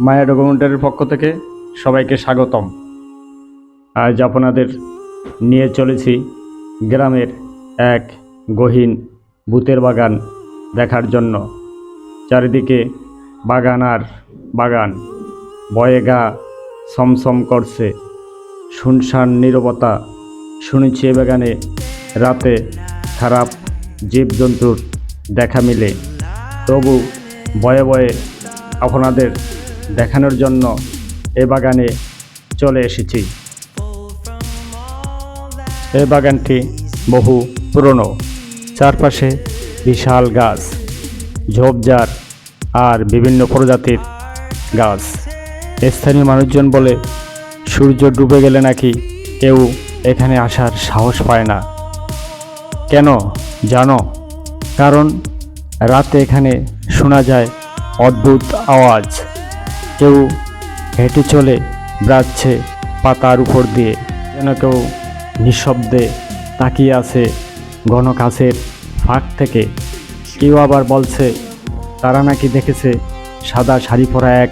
মায়া ডকুমেন্টারির পক্ষ থেকে সবাইকে স্বাগতম। আজ আপনাদের নিয়ে চলেছি গ্রামের এক গহীন ভূতের বাগান দেখার জন্য। চারিদিকে বাগান আর বাগান। বয়ে গা সমসম করছে। শুনশান নীরবতা শুনেছি এ বাগানে রাতে খারাপ জীবজন্তুর দেখা মিলে। তবু বয়ে বয়ে আপনাদের দেখানোর জন্য এ বাগানে চলে এসেছি। এ বাগানটি বহু পুরনো। চারপাশে বিশাল গাছ, ঝোপঝাড় আর বিভিন্ন প্রজাতির গাছ। স্থানীয় মানুষজন বলে, সূর্য ডুবে গেলে নাকি কেউ এখানে আসার সাহস পায় না। কেন জানো? কারণ রাতে এখানে শোনা যায় অদ্ভুত আওয়াজ। কেউ হেঁটে চলে বেড়াচ্ছে পাতার উপর দিয়ে। যেন কেউ নিঃশব্দে তাকিয়ে আছে ঘন কাছের ফাঁক থেকে। কেউ আবার বলছে, তারা নাকি দেখেছে সাদা শাড়ি পরা এক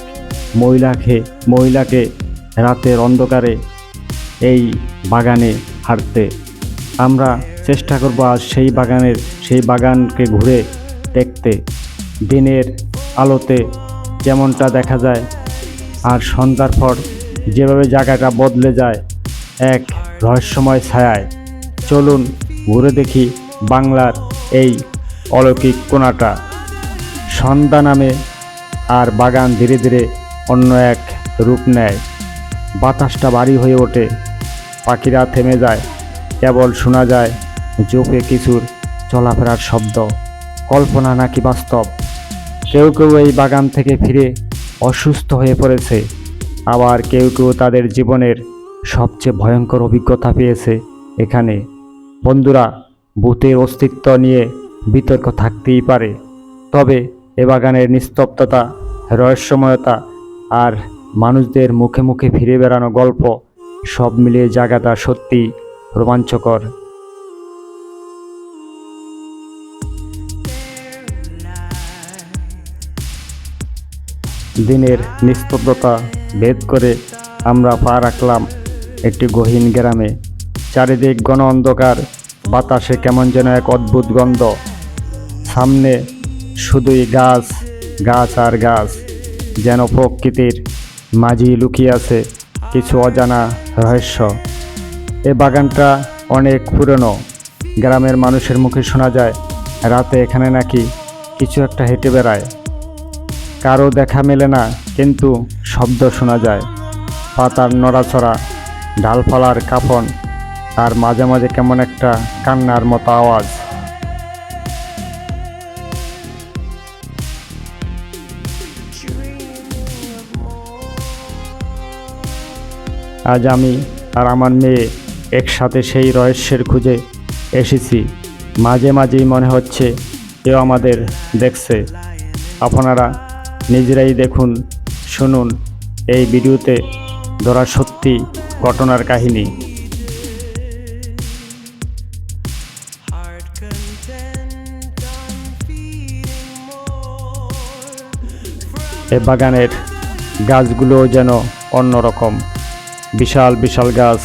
মহিলাকে মহিলাকে রাতের অন্ধকারে এই বাগানে হাঁটতে। আমরা চেষ্টা করব আজ সেই বাগানের, সেই বাগানকে ঘুরে দেখতে। দিনের আলোতে যেমনটা দেখা যায়, আর সন্ধ্যার পর যেভাবে জায়গাটা বদলে যায়, এক রহস্যময় ছায়ায়। চলুন ঘুরে দেখি বাংলার এই অলৌকিক কোনাটা সন্ধ্যা নামে আর বাগান ধীরে ধীরে অন্য এক রূপ নেয়। বাতাসটা ভারী হয়ে ওঠে, পাখিরা থেমে যায়, কেবল শোনা যায় চোখে কিছুর চলাফেরার শব্দ। কল্পনা নাকি বাস্তব? কেউ কেউ এই বাগান থেকে ফিরে অসুস্থ হয়ে পড়েছে। আবার কেউ কেউ তাদের জীবনের সবচেয়ে ভয়ঙ্কর অভিজ্ঞতা পেয়েছে এখানে। বন্ধুরা, ভূতের অস্তিত্ব নিয়ে বিতর্ক থাকতেই পারে। তবে এ বাগানের নিস্তব্ধতা, রহস্যময়তা আর মানুষদের মুখে মুখে ফিরে বেড়ানো গল্প সব মিলিয়ে জায়গাটা সত্যি রোমাঞ্চকর। দিনের নিস্তব্ধতা ভেদ করে আমরা পা রাখলাম একটি গহীন গ্রামে। চারিদিক ঘন অন্ধকার, বাতাসে কেমন যেন এক অদ্ভুত গন্ধ। সামনে শুধুই গাছ গাছ আর গাছ, যেন প্রকৃতির মাঝি লুকিয়ে আছে কিছু অজানা রহস্য। এ বাগানটা অনেক পুরনো। গ্রামের মানুষের মুখে শোনা যায়, রাতে এখানে নাকি কিছু একটা হেঁটে বেড়ায়। কারও দেখা মেলে না, কিন্তু শব্দ শোনা যায়। পাতার নড়াচড়া ডালপালার কাফন আর মাঝে মাঝে কেমন একটা কান্নার মতো আওয়াজ। আজ আমি আর আমার মেয়ে একসাথে সেই রহস্যের খুঁজে এসেছি। মাঝে মাঝেই মনে হচ্ছে কেউ আমাদের দেখছে। আপনারা নিজেরাই দেখুন শুনুন এই ভিডিওতে ধরা সত্যি ঘটনার কাহিনী। এ বাগানের গাছগুলোও যেন অন্যরকম। বিশাল বিশাল গাছ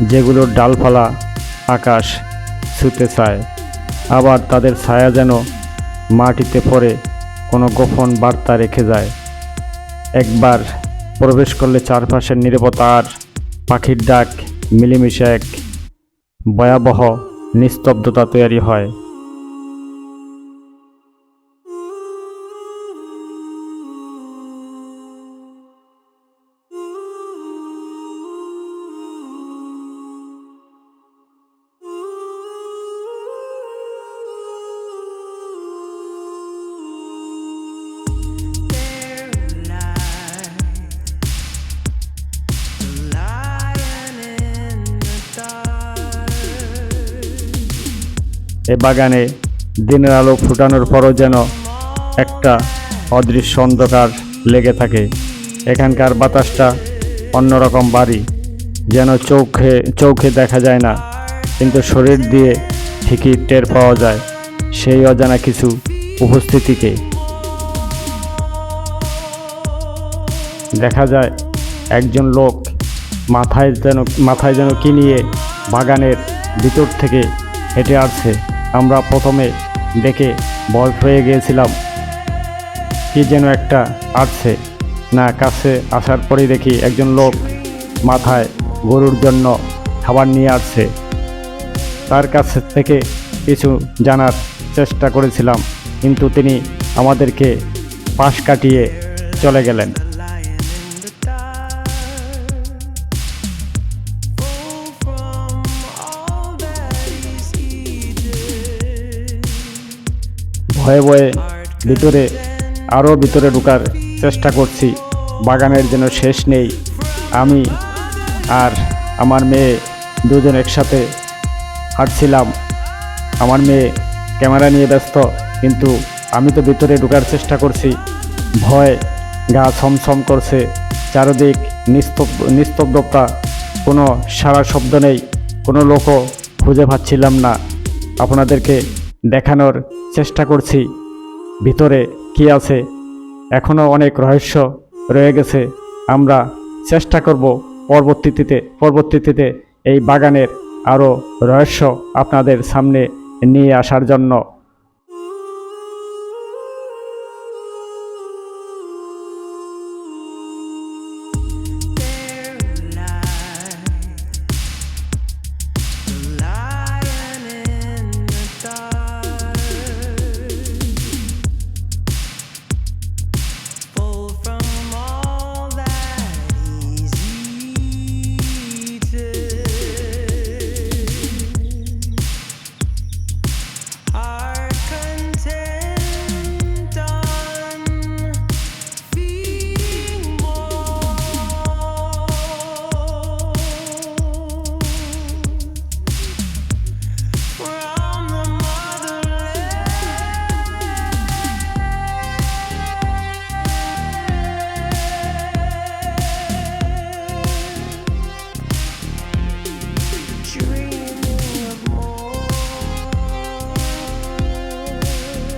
যেগুলোর ডালপালা আকাশ ছুতে চায়। আবার তাদের ছায়া যেন মাটিতে পড়ে। কোনো গোপন বার্তা রেখে যায়। একবার প্রবেশ করলে চারপাশের নিরাপত্তা আর পাখির ডাক, মিলেমিশে এক ভয়াবহ নিস্তব্ধতা তৈরি হয়। এ বাগানে দিনের আলো ফুটানোর পরও যেন একটা অদৃশ্য অন্ধকার লেগে থাকে। এখানকার বাতাসটা অন্যরকম বাড়ি, যেন চোখে চোখে দেখা যায় না, কিন্তু শরীর দিয়ে ঠিকই টের পাওয়া যায় সেই অজানা কিছু উপস্থিতিকে। দেখা যায় একজন লোক মাথায় যেন মাথায় যেন কি নিয়ে বাগানের ভিতর থেকে হেঁটে আসছে। আমরা প্রথমে দেখে ভয় পেয়ে গিয়েছিলাম। কি যেন একটা আসছে। না, কাছে আসার পরেই দেখি একজন লোক মাথায় গরুর জন্য খাবার নিয়ে আসছে। তার কাছ থেকে কিছু জানার চেষ্টা করেছিলাম, কিন্তু তিনি আমাদেরকে পাশ কাটিয়ে চলে গেলেন। ভয়ে ভয়ে ভিতরে আরও ভিতরে ঢোকার চেষ্টা করছি। বাগানের যেন শেষ নেই। আমি আর আমার মেয়ে দুজন একসাথে হাঁটছিলাম। আমার মেয়ে ক্যামেরা নিয়ে ব্যস্ত, কিন্তু আমি তো ভিতরে ঢোকার চেষ্টা করছি। ভয় গা ছমছম করছে। চারদিক নিস্তব্ধ নিস্তব্ধতা। কোনো সারা শব্দ নেই। কোনো লোকও খুঁজে পাচ্ছিলাম না। আপনাদেরকে দেখানোর চেষ্টা করছি। ভিতরে কি আছে? এখনও অনেক রহস্য রয়ে গেছে। আমরা চেষ্টা করব পরবর্তীতে পরবর্তীতে এই বাগানের আরও রহস্য আপনাদের সামনে নিয়ে আসার জন্য।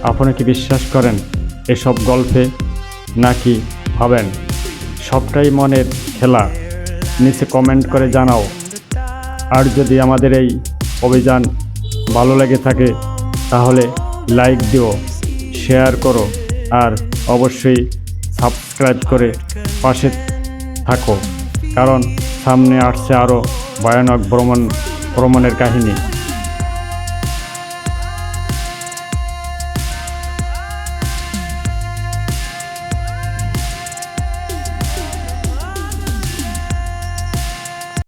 আপনি কি বিশ্বাস করেন এসব গল্পে নাকি ভাবেন? সবটাই মনের খেলা। নিচে কমেন্ট করে জানাও। আর যদি আমাদের এই অভিযান ভালো লেগে থাকে, তাহলে লাইক দিও, শেয়ার করো, আর অবশ্যই সাবস্ক্রাইব করে পাশে থাকো। কারণ সামনে আসছে আরও ভয়ানক ভ্রমণ, ভ্রমণের কাহিনী।